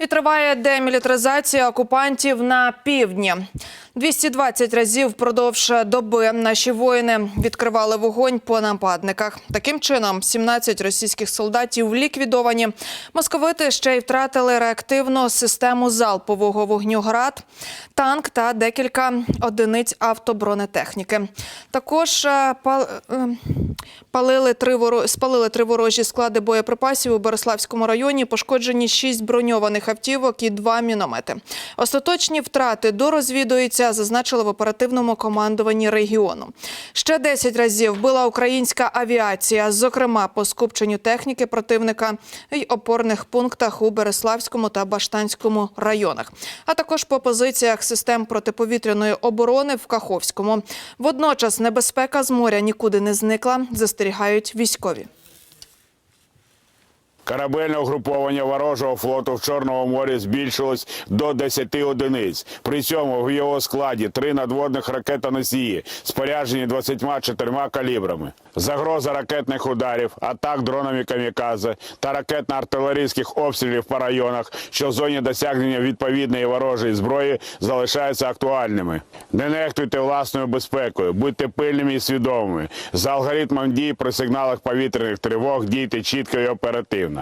І триває демілітаризація окупантів на півдні. 220 разів впродовж доби наші воїни відкривали вогонь по нападниках. Таким чином, 17 російських солдатів ліквідовані. Московити ще й втратили реактивну систему залпового вогню «Град», танк та декілька одиниць автобронетехніки. Також е, пал- е, палили три воро... спалили три ворожі склади боєприпасів у Бориславському районі. Пошкоджені шість броньованих автівок і два міномети. Остаточні втрати дорозвідуються, зазначили в оперативному командуванні регіону. Ще 10 разів била українська авіація, зокрема по скупченню техніки противника й опорних пунктах у Береславському та Баштанському районах, а також по позиціях систем протиповітряної оборони в Каховському. Водночас небезпека з моря нікуди не зникла, застерігають військові. Корабельне угруповання ворожого флоту в Чорному морі збільшилось до 10 одиниць. При цьому в його складі три надводних ракетоносії, споряджені 24 калібрами. Загроза ракетних ударів, атак дронами камікадзе та ракетно-артилерійських обстрілів по районах, що в зоні досягнення відповідної ворожої зброї залишаються актуальними. Не нехтуйте власною безпекою, будьте пильними і свідомими. За алгоритмом дій при сигналах повітряних тривог дійте чітко і оперативно.